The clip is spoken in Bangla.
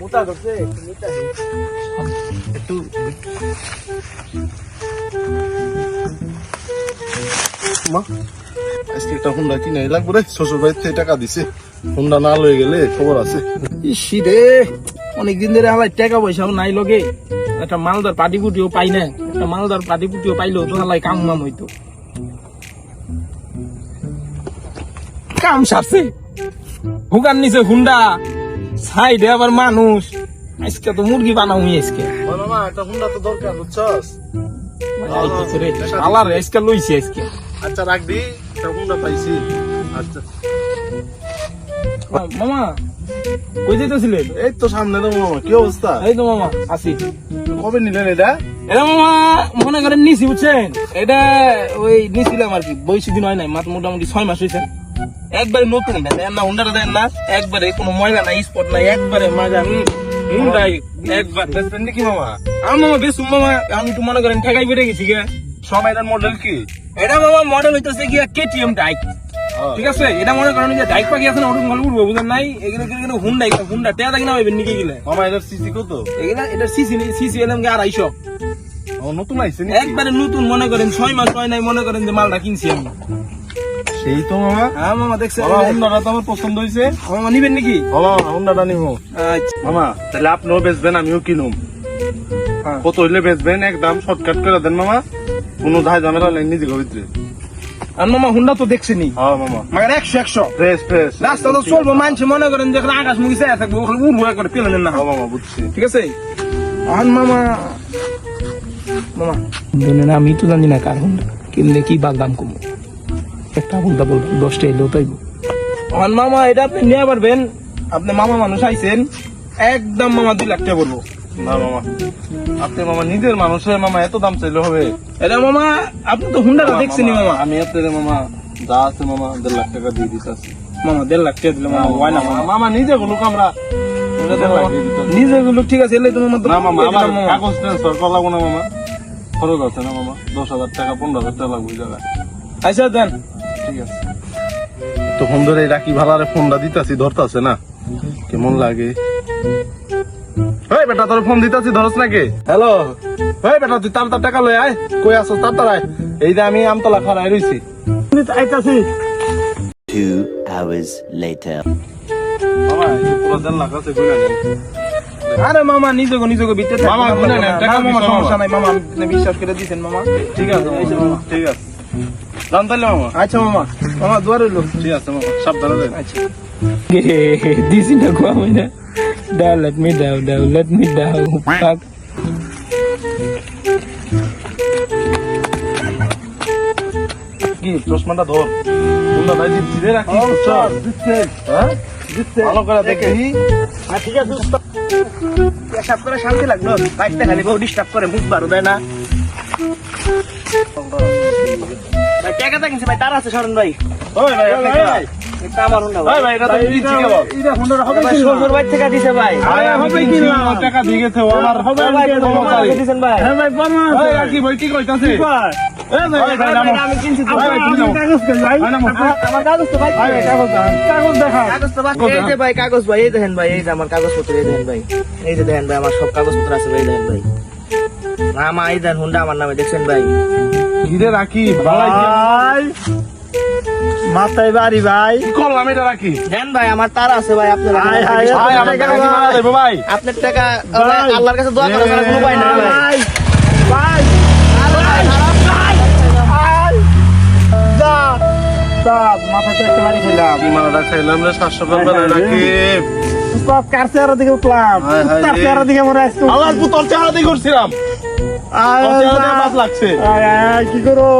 মোটা করছে একটু মা আজকে দিছে হুন্ডা না লয়ে গেলে খবর আছে ইসি রে অনেকদিন ধরে আমার টাকা নাই লগে একটা মালদার পাটি পুটিও পাই না একটা মালদার পাইলেও তো কাম মাম হইতো কাম সারছে। হুকার নিচে হুন্ডা সাইডে আবার মানুষ। আজকে তো মুরগি বানাও আজকে। ও হুন্ডা তো দরকার বুঝছস? আইতেছে আজকে লইছে আজকে। আচ্ছা রাখবি হুন্ডা পাইছি। আচ্ছা। মামা কই যেতেছিলেন এই তো সামনে তো মামা কি অবস্থা? এই তো মামা আসি। কবে নিলেন এটা? এটা মামা মনে করেন নিছি বুঝছেন? এটা ওই নিছিলাম আর কি বয়সী দিন হয় নাই মাত্র মোটামুটি ছয় মাস হয়েছে একবারে নতুন দেন না হুন্ডাটা দেন না একবারে কোনো ময়লা নাই স্পট নাই একবারে মজা হুম, হুন্ডাই একবার বেচবেন নাকি মামা। আমার মামা বেশ মামা আমি তো মনে করেন ঠেকাই বেড়ে গেছি গে সব মডেল কি? এটা মামা মডেল হইতেছে গিয়া কেটিএম ডাইক ঠিক আছে? এটা মনে করেন যে ডাইক পাখি আছে না ওরকম গল্প উঠবো বুঝলেন নাই? এগুলো কিন্তু হুন্ডা হুন্ডা টেয়া দেখি না ভাইবেন নিকে গেলে? মামা এটার সিসি কত? এগুলা এটা সিসি সিসি এলাম গে আড়াইশো। নতুন আইছে একবারে নতুন মনে করেন ছয় মাস ছয় নাই মনে করেন যে মালটা কিনছি আমি। সেই তো মামা। হ্যাঁ মামা হুন্ডাটা তো আমার পছন্দ হয়েছে মামা নিবেন নাকি? মামা হুন্ডাটা নিবো আচ্ছা। মামা তাহলে আপনিও বেচবেন আমিও কিনুম। হ্যাঁ। কত হইলে বেচবেন? একদম শর্টকাট করে দেন মামা। কোনো ধাই ঝামেলা নাই নিজে ভিতরে আর মামা হুন্ডা তো দেখছেনি হ্যাঁ মামা। মাগার একশো একশো। Fresh fresh. রাস্তা তো চলবো মানছে মনে করেন যে আকাশ মুখে চায় থাকব ওখানে উড়বো করে পেলে না। হ্যাঁ মামা বুঝছি। ঠিক আছে? আর মামা মামা। আমি তো জানি না কার হুন্ডা। কিনলে কি বা দাম কমো? একটা হুন্ডা বলব দশটা এলেও তাইবো। আর মামা এটা আপনি নিয়ে পারবেন। আপনি মামা মানুষ আইছেন। একদম মামা দুই লাখ টাকা বলব। না মামা। আপনি মামা নিজের মানুষের মামা এত দাম চাইলে হবে? এটা মামা আপনি তো হুন্ডাটা দেখছেনি মামা আমি আপনার মামা যা আছে মামা দেড় লাখ টাকা দিয়ে দিতেছি। মামা দেড় লাখ টাকা দিলে মামা হয় না মামা? মামা নিজে গুলো আমরা। দিয়ে দিতেছি। নিজেগুলো ঠিক আছে এলে তোমার মতো না মামা আমার কাগজ ট্রান্সফার করা লাগবো না মামা। খরচ আছে না মামা। দশ হাজার টাকা পনেরো হাজার টাকা লাগবে জায়গায়। আচ্ছা দেন। ঠিক আছে। তখন ধরে রাখি ভালারে ফোনটা দিতাছি ধরতাছে না? কেমন লাগে? বেটা তোর ফোন দিতাছি ধরস নাকি? হ্যালো? বেটা তুই তার তার টাকা লই আয়। কই আসছ তার তার আয়। এই যে আমি আমতলা খারাই রইছি। আইতাছি। Two hours later. মামা এই পুরো আছে আরে মামা নিজেকে নিজেকে ভিতরে থাকতে মামা, না, টাকা মামা সমস্যা নাই মামা আপনি বিশ্বাস করে দিয়েছেন মামা। ঠিক আছে মামা ঠিক আছে। তাইলে মামা? আচ্ছা মামা মামা দোয়ার হইল। ঠিক আছে মামা সাবধানে দেন আচ্ছা। দিছি না গো আমি না দাও let me down down let me down fuck কি চশমাটা ধর। তোমরা ভাই দিচ্ছি রে রাখি দিচ্ছে হ্যাঁ? দিচ্ছে ভালো করে দেখি ঠিক আছে পেশাব করে শান্তি লাগল। বাইকটা খালি বহু ডিস্টার্ব করে মুখ বারো দেয় না। ভাই টাকাটা কিনছে ভাই? তার আছে শরণ ভাই। ওই ভাই আপনি কে? এটা আমার হুন্ডা ওই ভাই এটা তো দিচ্ছি কেবল। ভাই শ্বশুর বাড়ি থেকে দিছে ভাই। আরে হবে কি না টাকা দিয়ে গেছে ও আমার হবে ভাই কি কর্মচারী দিছেন ভাই। হ্যাঁ ভাই প্রমাণ আছে। ওই রাখি ভাই কি কইতাছে? এই ভাই ভাই নামো। আমি কিনছি তো। ভাই ভাই তুমি নামো। ভাই? নামো। আমার কাগজ তো ভাই। ভাই কাগজ দেখান কাগজ দেখা। কাগজ তো ভাই এই যে ভাই কাগজ ভাই এই দেখেন ভাই এই যে আমার কাগজপত্র এই দেখেন ভাই। এই যে দেখেন ভাই আমার সব কাগজপত্র আছে ভাই দেখেন ভাই। আমার এই হুন্ডা আমার নামে দেখছেন ভাই? ঘিরে রাখি ভাই মাথায় বাড়ি ভাই। করলাম এটা রাখি? দেন ভাই আমার তার আছে ভাই আপনার ভাই আপনার টাকা আল্লাহর কাছে দোয়া করা কোনো উপায় নাই ভাই। ভাই তার চেহারা দিয়ে করছিলাম কি করো?